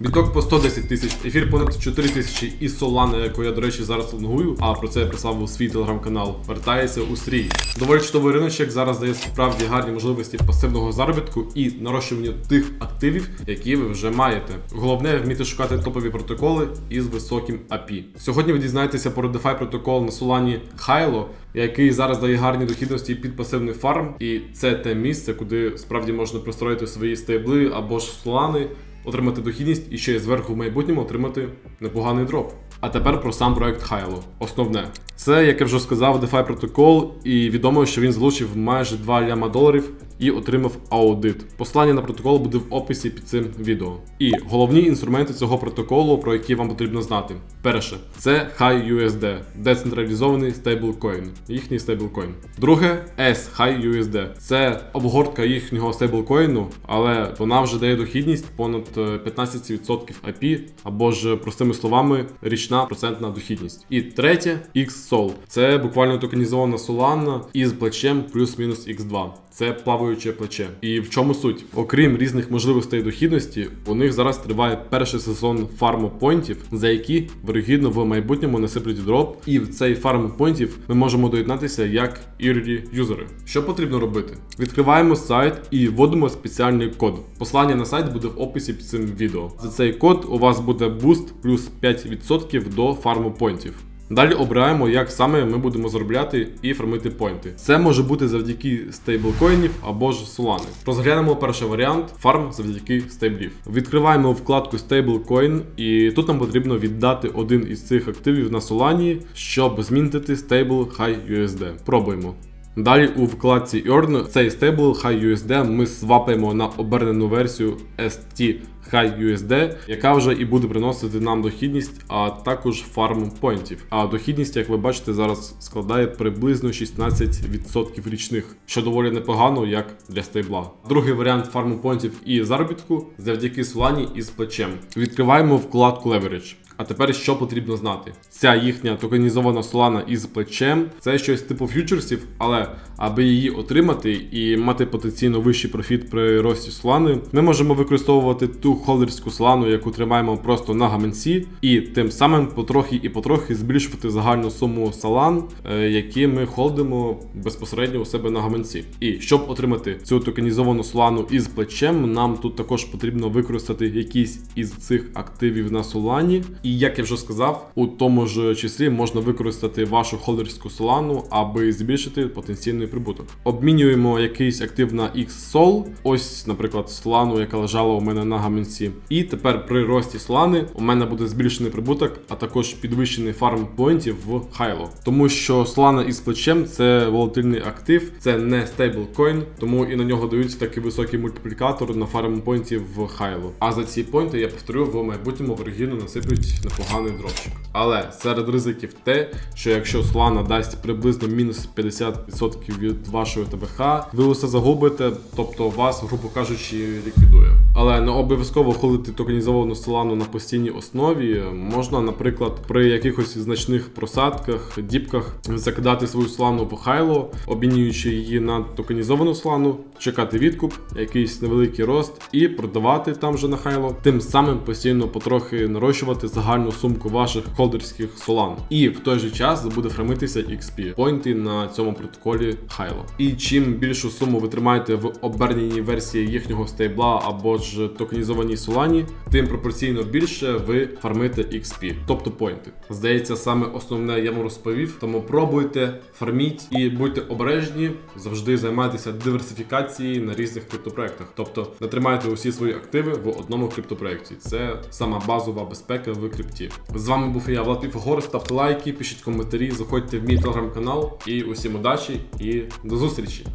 Біток по 110 тисяч, ефір понад 4 тисячі і Solana, яку я, до речі, зараз лонгую, а про це я писав у свій телеграм-канал, вертається у стрій. Доволі чудовий риночок зараз дає справді гарні можливості пасивного заробітку і нарощування тих активів, які ви вже маєте. Головне вміти шукати топові протоколи із високим API. Сьогодні ви дізнаєтеся про DeFi протокол на Solana Hilo, який зараз дає гарні дохідності під пасивний фарм, і це те місце, куди справді можна пристроїти свої стейбли або ж Solana, отримати дохідність і ще зверху в майбутньому отримати непоганий дроп. А тепер про сам проект Hilo. Основне. Це, як я вже сказав, DeFi протокол, і відомо, що він залучив майже 2 ляма доларів і отримав аудит. Посилання на протокол буде в описі під цим відео. І головні інструменти цього протоколу, про які вам потрібно знати. Перше, це HiUSD, децентралізований стейблкоін, їхній стейблкоін. Друге, SHiUSD. Це обгортка їхнього стейблкоїну, але вона вже дає дохідність понад е, 15% API, або ж простими словами, річна процентна дохідність. І третє XSOL. Це буквально токенізована Solana із плечем плюс-мінус X2. Це плаваюче плече. І в чому суть? Окрім різних можливостей дохідності, у них зараз триває перший сезон фарму поінтів, за які вирогідно в майбутньому насиплють дроп. І в цей фарм поінтів ми можемо доєднатися як early юзери. Що потрібно робити? Відкриваємо сайт і вводимо спеціальний код. Посилання на сайт буде в описі під цим відео. За цей код у вас буде буст плюс 5% до фарму поінтів. Далі обираємо, як саме ми будемо заробляти і фармити поінти. Це може бути завдяки стейблкоїнів або ж Solana. Розглянемо перший варіант фарм завдяки стейблів. Відкриваємо вкладку стейблкоін, і тут нам потрібно віддати один із цих активів на Solana, щоб змінити стейбл High USD. Пробуємо. Далі у вкладці Earn цей стейбл High USD ми свапаємо на обернену версію ST High USD, яка вже і буде приносити нам дохідність, а також фарм поінтів. А дохідність, як ви бачите, зараз складає приблизно 16% річних, що доволі непогано, як для стейбла. Другий варіант фарму поінтів і заробітку завдяки Solana із плечем. Відкриваємо вкладку Leverage. А тепер що потрібно знати? Ця їхня токенізована Solana із плечем це щось типу фьючерсів, але аби її отримати і мати потенційно вищий профіт при рості Solana, ми можемо використовувати ту холдерську Solana, яку тримаємо просто на гаманці, і тим самим потрохи і потрохи збільшувати загальну суму Solana, е, які ми холдимо безпосередньо у себе на гаманці. І щоб отримати цю токенізовану Solana із плечем, нам тут також потрібно використати якісь із цих активів на Solana. І як я вже сказав, у тому ж числі можна використати вашу холдерську Solana, аби збільшити потенційний прибуток. Обмінюємо якийсь актив на XSOL, ось, наприклад, Solana, яка лежала у мене на гаманці. І тепер при рості Solana у мене буде збільшений прибуток, а також підвищений фарм поінтів в Hilo. Тому що Solana із плечем це волатильний актив, це не стейблкоін, тому і на нього дають такий високий мультиплікатор на фарм поінтів в Hilo. А за ці поінти я повторю в майбутньому вергіну насиплють непоганий дропчик. Але серед ризиків те, що якщо Solana дасть приблизно мінус 50% від вашої ТБХ, ви усе загубите, тобто вас, грубо кажучи, ліквідує. Але не обов'язково холити токенізовану Solana на постійній основі. Можна, наприклад, при якихось значних просадках, діпках закидати свою Solana в Хайло, обмінюючи її на токенізовану Solana, чекати відкуп, якийсь невеликий рост і продавати там же на Хайло, тим самим постійно потрохи нарощувати загальну сумку ваших холдерських Solana. І в той же час буде фармитися XP поінти на цьому протоколі Hilo. І чим більшу суму ви тримаєте в оберненій версії їхнього стейбла або ж токенізованій Solana, тим пропорційно більше ви фармите XP, тобто поінти. Здається, саме основне я вам розповів, тому пробуйте, фарміть і будьте обережні, завжди займайтеся диверсифікацією на різних криптопроектах. Тобто не тримайте усі свої активи в одному криптопроекті. Це сама базова безпека в крипті. З вами був я, Влад Піфагор. Ставте лайки, пишіть коментарі, заходьте в мій телеграм-канал і усім удачі і до зустрічі!